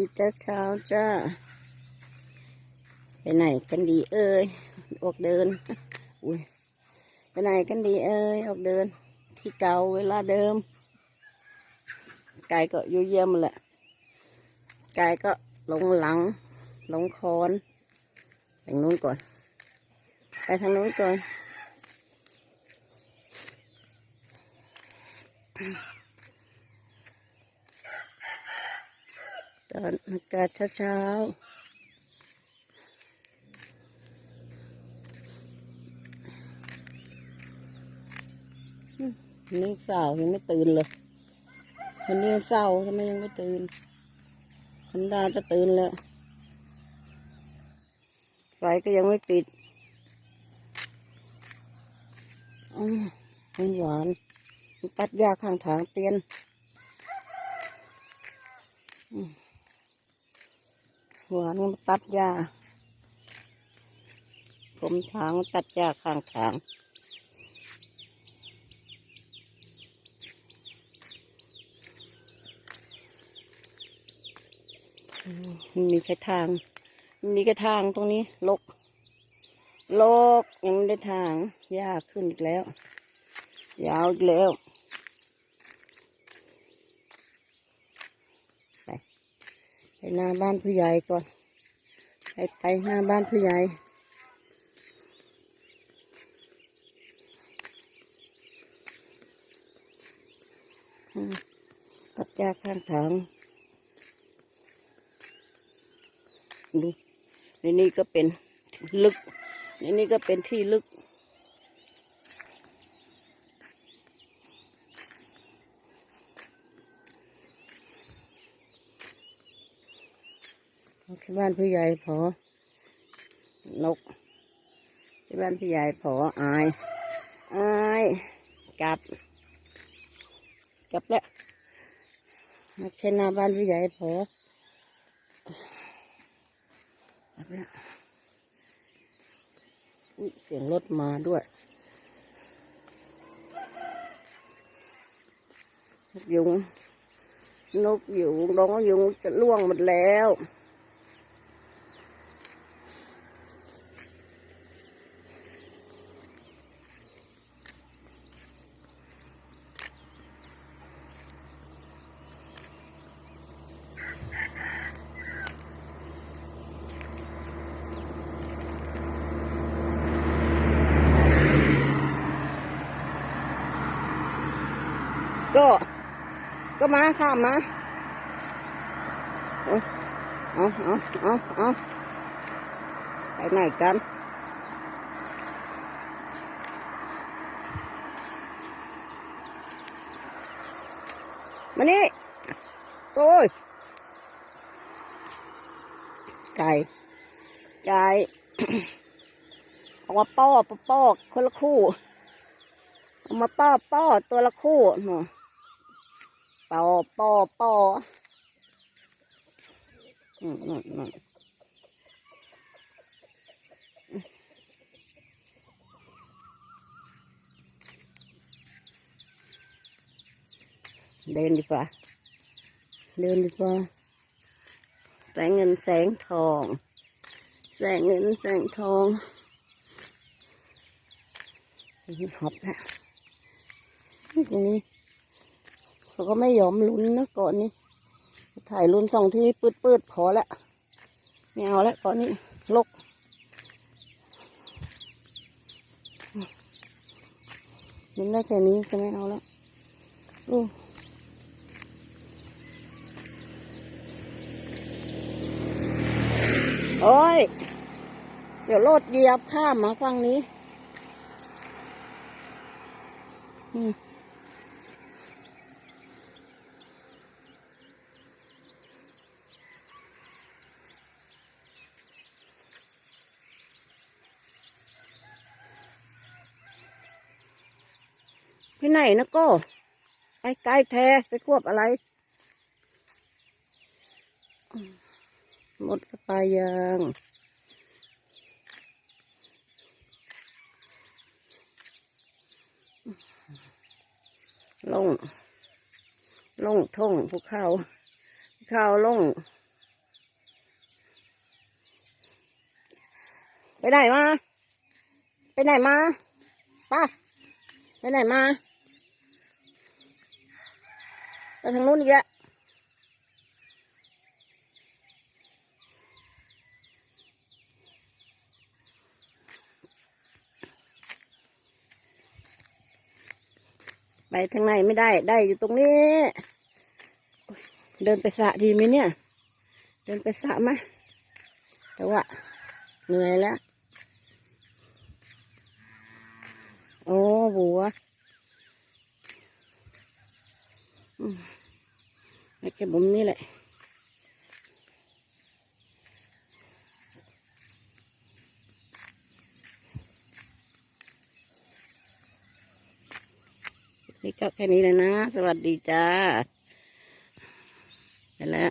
ดีจ้าเช้าจ้า ไปไหนกันดีเอ้ย ออกเดิน อุ้ย ไปไหนกันดีเอ้ย ออกเดิน ที่เก่าเวลาเดิม ไก่ก็อยู่เยี่ยมแหละ ไก่ก็ลงหลัง ลงคอนไปทางนู้นก่อน ไปทางนู้นก่อน ตอนอากาศเช้าๆอืมนี่สาวยังไม่ตื่นเลยวันนี้เศร้าทำไมยังไม่ตื่นธรรมดาจะตื่นแล้วไฟก็ยังไม่ปิดอืมมันหวานมันตัดหญ้าข้างทางเตียน หวานมันตัดหญ้า ผมทางตัดหญ้าข้างทางอืมมันมีแค่ทางมันมีแค่ทางตรงนี้ลก ลกยังไม่ได้ทางหญ้าขึ้นอีกแล้ว ยาวอีกแล้ว ไป ไปหน้าบ้านผู้ใหญ่ก่อน ไปไปหน้าบ้านผู้ใหญ่ตัดหญ้าข้างทางดูในนี้ก็เป็นลึกในนี้ก็เป็นที่ลึก ที่บ้านผู้ใหญ่พอนกที่บ้านผู้ใหญ่พออายอายกลับ กลับแล้วมาแค่หน้าบ้านผู้ใหญ่พอกลับแล้วอุ้ยเสียงรถมาด้วยนกยุงนกยุงร้องยุงจะล่วงหมดแล้ว ก็ ก็มาข้ามมาเอาเอาเอาเอาเอาไปไหนกันมานี่โอ้ยไก่ไก่เอามาป้อป้อคนละคู่เอามาป้อป้อตัวละคู่หนู ป้อปอป้ออืมอืมเดินดีกว่า เดินดีกว่าแสงเงินแสงทอง แสงเงินแสงทองหอบแล้วตรงนี้ เขาก็ไม่ยอมลุ้นนะก่อนนี้ถ่ายลุ้นสองที่ปืดปืดๆพอแล้วไม่เอาแล้วก่อนนี้ลกมันได้แค่นี้จะไม่เอาแล้วอู้โอ้ย เดี๋ยวโลดเหยียบข้ามมาฝั่งนี้ อืม พี่ไหนนะโก้ไปไกลแท้ไปควบอะไร หมดไปยังลง ลงท่งภูเขาภูเขาลง ไปไหนมา ไปไหนมาป้าไปไหนมา ทางนู้นอีกแล้วไปทางไหนไม่ได้ ได้อยู่ตรงนี้ เดินไปสะดีไหมเนี่ย เดินไปสะไหมแต่ว่าเหนื่อยแล้ว โอ้มไอ้ แกบุมนี่แหละ นี่ก็แค่นี้เลยนะ สวัสดีจ้าไปแล้ว